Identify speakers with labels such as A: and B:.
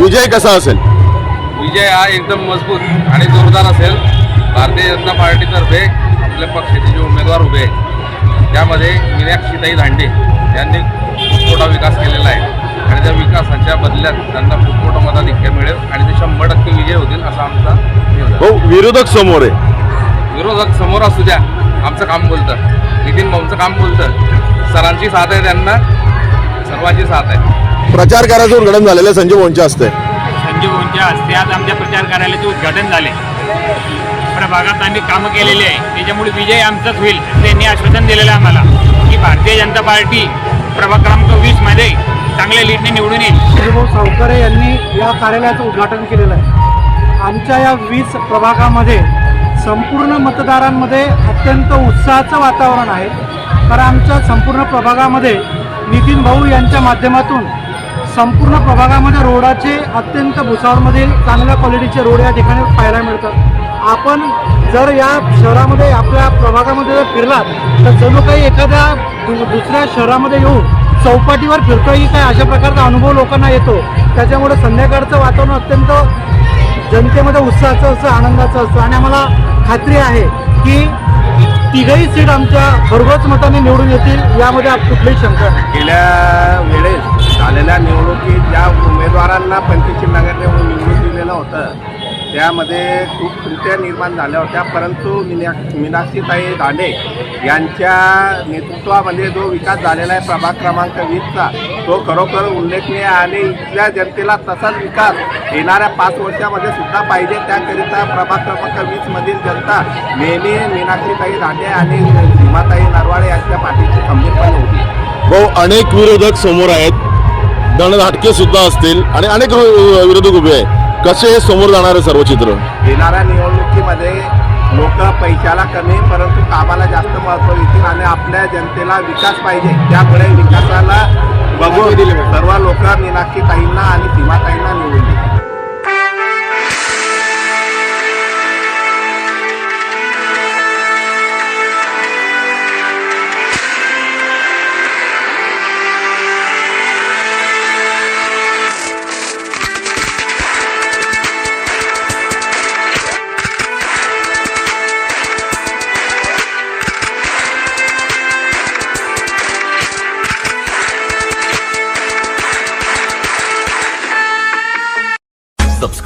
A: विजय कसा असेल?
B: विजय हा एकदम मजबूत आणि जोरदार असेल. भारतीय जनता पार्टीतर्फे आपल्या पक्षाचे जे उमेदवार उभे आहेत त्यामध्ये मीनाक्षीताई धांडे यांनी खूप मोठा विकास केलेला आहे. आणि त्या विकासाच्या बदल्यात त्यांना खूप मोठं मताधिक्य मिळेल आणि ते शंभर टक्के विजय होतील असा आमचा.
A: हो विरोधक समोर आहे.
B: विरोधक समोर असू द्या आमचं काम बोलतं. नितीन भाऊंचं काम बोलतं. सरांची साथ आहे त्यांना सर्वांची साथ आहे.
A: प्रचार कार्याचं उद्घाटन झालेलं आहे संजय भोंच्या हस्ते.
C: संजीव भाऊंच्या हस्ते आज आमच्या प्रचार कार्यालयाचे उद्घाटन झाले. प्रभागात आम्ही कामं केलेली आहे. त्याच्यामुळे विजय आमचाच होईल त्यांनी आश्वासन दिलेलं आहे आम्हाला की भारतीय जनता पार्टी प्रभाग क्रमांक वीसमध्ये चांगल्या लीडने निवडून येईल.
D: श्रीभाऊ सावकारे यांनी या कार्यालयाचं उद्घाटन केलेलं आहे. आमच्या या वीस प्रभागामध्ये संपूर्ण मतदारांमध्ये अत्यंत उत्साहाचं वातावरण आहे. कारण आमच्या संपूर्ण प्रभागामध्ये नितीन भाऊ यांच्या माध्यमातून संपूर्ण प्रभागामध्ये रोडाचे अत्यंत भुसावरमधील चांगल्या क्वालिटीचे रोड या ठिकाणी पाहायला मिळतात. आपण जर या शहरामध्ये आपल्या प्रभागामध्ये जर फिरलात तर जणू काही एखाद्या दु- दुसऱ्या शहरामध्ये येऊन चौपाटीवर फिरतोय काय अशा प्रकारचा अनुभव लोकांना येतो. त्याच्यामुळे संध्याकाळचं वातावरण अत्यंत जनतेमध्ये उत्साहाचं असं आनंदाचं असतं. आणि आम्हाला खात्री आहे की तिघही सीट आमच्या भरघोस मताने निवडून येतील यामध्ये आप- कुठलीही शंका नाही.
E: गेल्या वेळेस झालेल्या निवडणुकीत ज्या उमेदवारांना पंचवीस नगरने निवडून दिलेलं होतं त्यामध्ये खूप त्रुट्या निर्माण झाल्या होत्या. परंतु मिना मीनाक्षीताई दांडे यांच्या नेतृत्वामध्ये जो विकास झालेला आहे प्रभाग क्रमांक वीसचा तो खरोखर उल्लेखनीय आणि इथल्या जनतेला तसाच विकास येणाऱ्या पाच वर्षामध्ये सुद्धा पाहिजे त्याकरिता प्रभाग क्रमांक वीसमधील जनता नेहमी मीनाक्षीताई दांडे आणि सीमाताई नरवाडे यांच्या पाठीशी खंबीरपणे होती
A: भाऊ अनेक विरोधक समोर आहेत. दणधाटके सुद्धा असतील आणि अनेक वि- विरोधक उभे आहेत. कसे हे समोर जाणारे सर्व चित्र?
E: येणाऱ्या निवडणुकीमध्ये लोक पैशाला कमी परंतु कामाला जास्त महत्त्व देतील आणि आपल्या जनतेला विकास पाहिजे. त्यामुळे विकासाला बघून सर्व लोक मीनाक्षी ताईंना आणि निवडून